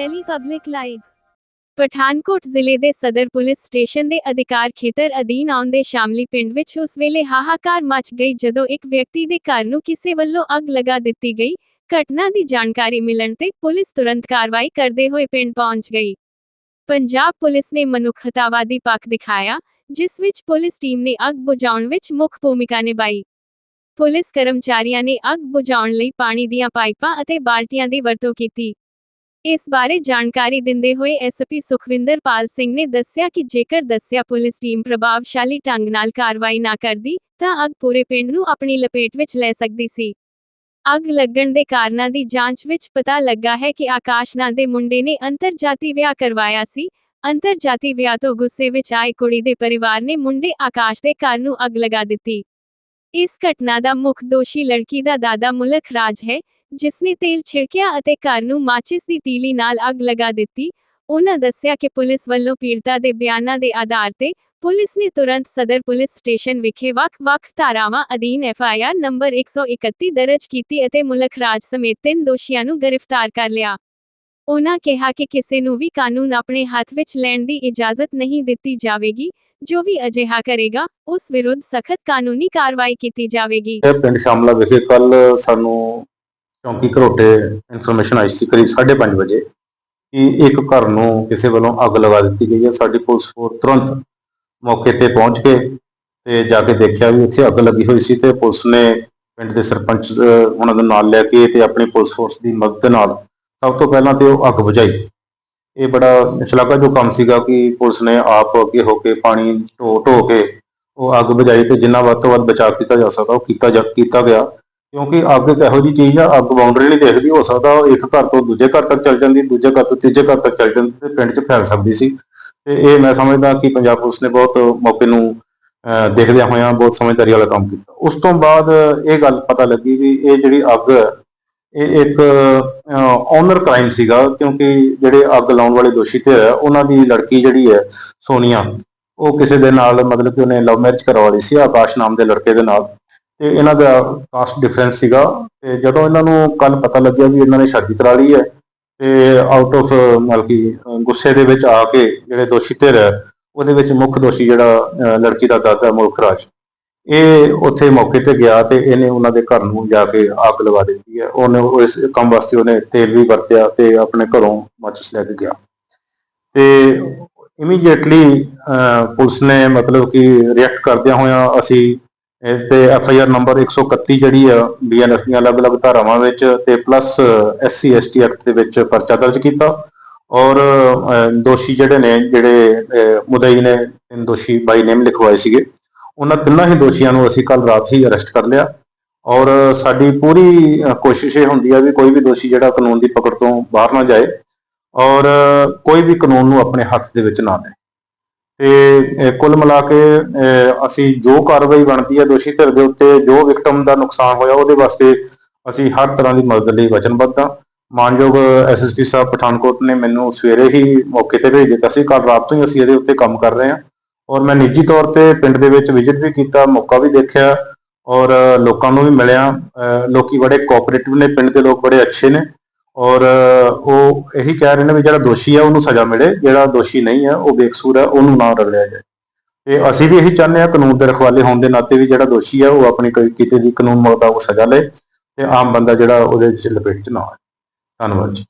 Delhi public live Pathankot ਜ਼ਿਲ੍ਹੇ ਦੇ ਸਦਰ ਪੁਲਿਸ ਸਟੇਸ਼ਨ ਦੇ ਅਧਿਕਾਰ ਖੇਤਰ ਅਧੀਨ ਆਉਂਦੇ ਸ਼ਾਮਲੀ ਪਿੰਡ ਵਿੱਚ ਉਸ ਵੇਲੇ ਹਾਹਾਕਾਰ ਮਚ ਗਈ ਜਦੋਂ ਇੱਕ ਵਿਅਕਤੀ ਦੇ ਘਰ ਨੂੰ ਕਿਸੇ ਵੱਲੋਂ ਅੱਗ ਲਗਾ ਦਿੱਤੀ ਗਈ। ਘਟਨਾ ਦੀ ਜਾਣਕਾਰੀ ਮਿਲਣ ਤੇ ਪੁਲਿਸ ਤੁਰੰਤ ਕਾਰਵਾਈ ਕਰਦੇ ਹੋਏ ਪਿੰਡ ਪਹੁੰਚ ਗਈ। ਪੰਜਾਬ ਪੁਲਿਸ ਨੇ ਮਨੁੱਖਤਾਵਾਦੀ ਪੱਖ ਦਿਖਾਇਆ, ਜਿਸ ਵਿੱਚ ਪੁਲਿਸ ਟੀਮ ਨੇ ਅੱਗ ਬੁਝਾਉਣ ਵਿੱਚ ਮੁੱਖ ਭੂਮਿਕਾ ਨਿਭਾਈ। ਪੁਲਿਸ ਕਰਮਚਾਰੀਆਂ ਨੇ ਅੱਗ ਬੁਝਾਉਣ ਲਈ ਪਾਣੀ ਦੀਆਂ ਪਾਈਪਾਂ ਅਤੇ ਬਾਲਟੀਆਂ ਦੀ ਵਰਤੋਂ ਕੀਤੀ। ਇਸ ਬਾਰੇ ਜਾਣਕਾਰੀ ਦਿੰਦੇ ਹੋਏ ਐਸਪੀ ਸੁਖਵਿੰਦਰ ਪਾਲ ਸਿੰਘ ਨੇ ਦੱਸਿਆ ਕਿ ਜੇਕਰ ਦੱਸਿਆ ਪੁਲਿਸ ਟੀਮ ਪ੍ਰਭਾਵਸ਼ਾਲੀ ਢੰਗ ਨਾਲ ਕਾਰਵਾਈ ਨਾ ਕਰਦੀ, ਤਾਂ ਅੱਗ ਪੂਰੇ ਪਿੰਡ ਨੂੰ ਆਪਣੀ ਲਪੇਟ ਵਿੱਚ ਲੈ ਸਕਦੀ ਸੀ। ਅੱਗ ਲੱਗਣ ਦੇ ਕਾਰਨਾਂ ਦੀ ਜਾਂਚ ਵਿੱਚ ਪਤਾ ਲੱਗਾ ਹੈ ਕਿ ਆਕਾਸ਼ ਨਾਂ ਦੇ ਮੁੰਡੇ ਨੇ ਅੰਤਰਜਾਤੀ ਵਿਆਹ ਕਰਵਾਇਆ ਸੀ। ਅੰਤਰਜਾਤੀ ਵਿਆਹ ਤੋਂ ਗੁੱਸੇ ਵਿੱਚ ਆਏ ਕੁੜੀ ਦੇ ਪਰਿਵਾਰ ਨੇ ਮੁੰਡੇ ਆਕਾਸ਼ ਦੇ ਘਰ ਨੂੰ ਅੱਗ ਲਗਾ ਦਿੱਤੀ। ਇਸ ਘਟਨਾ ਦਾ ਮੁੱਖ ਦੋਸ਼ੀ ਲੜਕੀ ਦਾ ਦਾਦਾ ਮੁਲਕ ਰਾਜ ਹੈ। ਜਿਸ ਨੇ ਤੇਲ ਛਿੜਕਿਆ ਅਤੇ ਘਰ ਨੂੰ ਮਾਚਿਸ ਦੀ ਤੀਲੀ ਨਾਲ ਅੱਗ ਲਗਾ ਦਿੱਤੀ, ਉਹਨਾਂ ਦੱਸਿਆ ਕਿ ਪੁਲਿਸ ਵੱਲੋਂ ਪੀੜਤਾ ਦੇ ਬਿਆਨਾਂ ਦੇ ਆਧਾਰ ਤੇ ਪੁਲਿਸ ਨੇ ਤੁਰੰਤ ਸਦਰ ਪੁਲਿਸ ਸਟੇਸ਼ਨ ਵਿਖੇ ਵੱਖ-ਵੱਖ ਧਾਰਾਵਾਂ ਅਧੀਨ ਐਫਆਈਆਰ ਨੰਬਰ 131 ਦਰਜ ਕੀਤੀ ਅਤੇ ਮੁਲਕ ਸਮੇਤ ਤਿੰਨ ਦੋਸ਼ੀਆਂ ਨੂੰ ਗ੍ਰਿਫਤਾਰ ਕਰ ਲਿਆ। ਉਹਨਾਂ ਕਿਹਾ ਕਿ ਕਿਸੇ ਨੂੰ ਵੀ ਕਾਨੂੰਨ ਆਪਣੇ ਹੱਥ ਵਿੱਚ ਲੈਣ ਦੀ ਇਜਾਜ਼ਤ ਨਹੀਂ ਦਿੱਤੀ ਜਾਵੇਗੀ, ਜੋ ਵੀ ਅਜਿਹਾ ਕਰੇਗਾ, ਉਸ ਵਿਰੁੱਧ ਸਖਤ ਕਾਨੂੰਨੀ ਕਾਰਵਾਈ ਕੀਤੀ ਜਾਵੇਗੀ। ਪਿੰਡ ਸ਼ਾਮਲਾ ਵਿਖੇ ਕੱਲ ਸਾਨੂੰ ਚੌਂਕੀ ਘਰੋਟੇ ਇਨਫੋਰਮੇਸ਼ਨ ਆਈ ਸੀ ਕਰੀਬ 5:30 ਵਜੇ ਕਿ ਇੱਕ ਘਰ ਨੂੰ ਕਿਸੇ ਵੱਲੋਂ ਅੱਗ ਲਗਾ ਦਿੱਤੀ ਗਈ ਹੈ। ਸਾਡੀ ਪੁਲਿਸ ਫੋਰਸ ਤੁਰੰਤ ਮੌਕੇ ਤੇ ਪਹੁੰਚ ਕੇ ਤੇ ਜਾ ਕੇ ਦੇਖਿਆ ਵੀ ਉੱਥੇ ਅੱਗ ਲੱਗੀ ਹੋਈ ਸੀ ਤੇ ਪੁਲਿਸ ਨੇ ਪਿੰਡ ਦੇ ਸਰਪੰਚ ਉਹਨਾਂ ਦਾ ਨਾਲ ਲੈ ਕੇ ਤੇ ਆਪਣੀ ਪੁਲਿਸ ਫੋਰਸ ਦੀ ਮਦਦ ਨਾਲ ਸਭ ਤੋਂ ਪਹਿਲਾਂ ਤੇ ਉਹ ਅੱਗ ਬੁਝਾਈ। ਇਹ ਬੜਾ ਸ਼ਲਾਘਾਯੋਗ ਕੰਮ ਸੀਗਾ ਕਿ ਪੁਲਿਸ ਨੇ ਆਪ ਅੱਗੇ ਹੋ ਕੇ ਪਾਣੀ ਢੋ ਢੋ ਕੇ ਉਹ ਅੱਗ ਬੁਝਾਈ ਤੇ ਜਿੰਨਾ ਵੱਧ ਤੋਂ ਵੱਧ ਬਚਾਅ ਕੀਤਾ ਜਾ ਸਕਦਾ ਉਹ ਕੀਤਾ ਜਾ, ਕੀਤਾ ਗਿਆ। ਕਿਉਂਕਿ ਅੱਗ ਇੱਕ ਇਹੋ ਜਿਹੀ ਚੀਜ਼ ਆ ਅੱਗ ਬਾਉਂਡਰੀ ਨਹੀਂ ਦੇਖਦੀ ਹੋ ਸਕਦਾ ਉਹ ਇੱਕ ਘਰ ਤੋਂ ਦੂਜੇ ਘਰ ਤੱਕ ਚੱਲ ਜਾਂਦੀ ਦੂਜੇ ਘਰ ਤੋਂ ਤੀਜੇ ਘਰ ਤੱਕ ਚੱਲ ਜਾਂਦੀ ਤੇ ਪਿੰਡ 'ਚ ਫੈਲ ਸਕਦੀ ਸੀ। ਤੇ ਇਹ ਮੈਂ ਸਮਝਦਾ ਕਿ ਪੰਜਾਬ ਪੁਲਿਸ ਨੇ ਬਹੁਤ ਮੌਕੇ ਨੂੰ ਦੇਖਦਿਆਂ ਹੋਇਆਂ ਬਹੁਤ ਸਮਝਦਾਰੀ ਵਾਲਾ ਕੰਮ ਕੀਤਾ। ਉਸ ਤੋਂ ਬਾਅਦ ਇਹ ਗੱਲ ਪਤਾ ਲੱਗੀ ਵੀ ਇਹ ਜਿਹੜੀ ਅੱਗ ਹੈ, ਇਹ ਇੱਕ ਓਨਰ ਕ੍ਰਾਈਮ ਸੀਗਾ ਕਿਉਂਕਿ ਜਿਹੜੇ ਅੱਗ ਲਾਉਣ ਵਾਲੇ ਦੋਸ਼ੀ ਤੇ ਹੈ ਉਹਨਾਂ ਦੀ ਲੜਕੀ ਜਿਹੜੀ ਹੈ ਸੋਨੀਆ ਉਹ ਕਿਸੇ ਦੇ ਨਾਲ ਮਤਲਬ ਕਿ ਉਹਨੇ ਲਵ ਮੈਰਿਜ ਕਰਵਾ ਲਈ ਸੀ ਆਕਾਸ਼ ਨਾਮ ਦੇ ਲੜਕੇ ਦੇ ਨਾਲ। ਤੇ ਇਹਨਾਂ ਦਾ ਕਾਸਟ ਡਿਫਰੈਂਸ ਸੀਗਾ ਤੇ ਜਦੋਂ ਇਹਨਾਂ ਨੂੰ ਕੱਲ ਪਤਾ ਲੱਗਿਆ ਵੀ ਇਹਨਾਂ ਨੇ ਸ਼ਾਦੀ ਕਰਾ ਲਈ ਹੈ ਤੇ ਆਊਟ ਆਫ ਮਤਲਬ ਕਿ, ਗੁੱਸੇ ਦੇ ਵਿੱਚ ਆ ਕੇ ਜਿਹੜੇ ਦੋਸ਼ੀ ਧਿਰ ਹੈ, ਉਹਦੇ ਵਿੱਚ ਮੁੱਖ ਦੋਸ਼ੀ ਜਿਹੜਾ ਲੜਕੀ ਦਾ ਦਾਦਾ ਮੁਲਖਰਾਜ ਇਹ ਉੱਥੇ ਮੌਕੇ ਤੇ ਗਿਆ ਤੇ ਇਹਨੇ ਉਹਨਾਂ ਦੇ ਘਰ ਨੂੰ ਜਾ ਕੇ ਆਗ ਲਵਾ ਦਿੱਤੀ ਹੈ। ਉਹਨੇ ਇਸ ਕੰਮ ਵਾਸਤੇ ਉਹਨੇ ਤੇਲ ਵੀ ਵਰਤਿਆ ਤੇ ਆਪਣੇ ਘਰੋਂ ਮਾਚਿਸ ਲੈ ਕੇ ਗਿਆ। ਤੇ ਇਮੀਡੀਏਟਲੀ ਪੁਲਿਸ ਨੇ ਮਤਲਬ ਕਿ ਰਿਐਕਟ ਕਰਦਿਆਂ ਹੋਇਆਂ ਅਸੀਂ ਇਹ ਤੇ ਐਫ ਆਈ ਆਰ ਨੰਬਰ 131 ਜਿਹੜੀ ਆ ਬੀਐਨਐਸ ਦੀਆਂ ਅਲੱਗ-ਅਲੱਗ ਧਾਰਾਵਾਂ ਵਿੱਚ ਤੇ ਪਲੱਸ ਐਸਸੀ ਐਸਟੀ ਐਕਟ ਦੇ ਵਿੱਚ ਪਰਚਾ ਦਰਜ ਕੀਤਾ। ਔਰ ਦੋਸ਼ੀ ਜਿਹੜੇ ਨੇ, ਜਿਹੜੇ ਮੁਦਈ ਨੇ, ਤਿੰਨ ਦੋਸ਼ੀ ਬਾਈ ਨੇਮ ਲਿਖਵਾਏ ਸੀਗੇ। ਉਹਨਾਂ ਤਿੰਨਾਂ ਹੀ ਦੋਸ਼ੀਆਂ ਨੂੰ ਅਸੀਂ ਕੱਲ ਰਾਤ ਹੀ ਅਰੈਸਟ ਕਰ ਲਿਆ। ਔਰ ਸਾਡੀ ਪੂਰੀ ਕੋਸ਼ਿਸ਼ ਇਹ ਹੁੰਦੀ ਆ ਵੀ ਕੋਈ ਵੀ ਦੋਸ਼ੀ ਜਿਹੜਾ ਕਾਨੂੰਨ ਦੀ ਪਕੜ ਤੋਂ ਬਾਹਰ ਨਾ ਜਾਏ। ਔਰ, ਕੋਈ ਵੀ ਕਾਨੂੰਨ ਨੂੰ ਆਪਣੇ ਹੱਥ ਦੇ ਵਿੱਚ ਨਾ ਲੈ। ਤੇ ਕੁੱਲ ਮਿਲਾ ਕੇ ਅਸੀਂ ਜੋ ਕਾਰਵਾਈ ਬਣਦੀ ਹੈ ਦੋਸ਼ੀ ਧਿਰ ਦੇ ਉੱਤੇ ਜੋ ਵਿਕਟਮ ਦਾ ਨੁਕਸਾਨ ਹੋਇਆ ਉਹਦੇ ਵਾਸਤੇ ਅਸੀਂ ਹਰ ਤਰ੍ਹਾਂ ਦੀ ਮਦਦ ਲਈ ਵਚਨਬੱਧ ਹਾਂ। ਮਾਨਯੋਗ ਐਸਐਸਪੀ ਸਾਹਿਬ ਪਠਾਨਕੋਟ ਨੇ ਮੈਨੂੰ ਸਵੇਰੇ ਹੀ ਮੌਕੇ ਤੇ ਭੇਜ ਦਿੱਤਾ ਸੀ। ਕੱਲ ਰਾਤ ਤੋਂ ਹੀ ਅਸੀਂ ਇਹਦੇ ਉੱਤੇ ਕੰਮ ਕਰ ਰਹੇ ਹਾਂ। ਔਰ ਮੈਂ ਨਿੱਜੀ ਤੌਰ ਤੇ ਪਿੰਡ ਦੇ ਵਿੱਚ ਵਿਜ਼ਿਟ ਵੀ ਕੀਤਾ ਮੌਕਾ ਵੀ ਦੇਖਿਆ ਔਰ ਲੋਕਾਂ ਨੂੰ ਵੀ ਮਿਲਿਆ। ਅਹ, ਲੋਕੀ ਬੜੇ ਕੋਆਪਰੇਟਿਵ ਨੇ ਪਿੰਡ ਦੇ ਲੋਕ ਬੜੇ ਅੱਛੇ ਨੇ। ਔਰ ਉਹ ਇਹੀ ਕਹਿ ਰਹੇ ਨੇ ਵੀ ਜਿਹੜਾ ਦੋਸ਼ੀ ਆ, ਉਹਨੂੰ ਸਜ਼ਾ ਮਿਲੇ। ਜਿਹੜਾ ਦੋਸ਼ੀ ਨਹੀਂ ਹੈ ਉਹ ਬੇਕਸੂਰ ਹੈ ਉਹਨੂੰ ਨਾ ਰਗੜਿਆ ਜਾਏ। ਤੇ ਅਸੀਂ ਵੀ ਇਹੀ ਚਾਹੁੰਦੇ ਹਾਂ ਕਾਨੂੰਨ ਦੇ ਰਖਵਾਲੇ ਹੋਣ ਦੇ ਨਾਤੇ ਵੀ ਜਿਹੜਾ ਦੋਸ਼ੀ ਆ, ਉਹ ਆਪਣੀ ਕੋਈ ਕਿਤੇ ਦੀ ਕਾਨੂੰਨ ਮੁਤਾਬਕ ਸਜ਼ਾ ਲਏ ਤੇ ਆਮ ਬੰਦਾ ਜਿਹੜਾ ਉਹਦੇ ਵਿੱਚ ਲਪੇਟ ਚ ਨਾ ਆਏ। ਧੰਨਵਾਦ ਜੀ।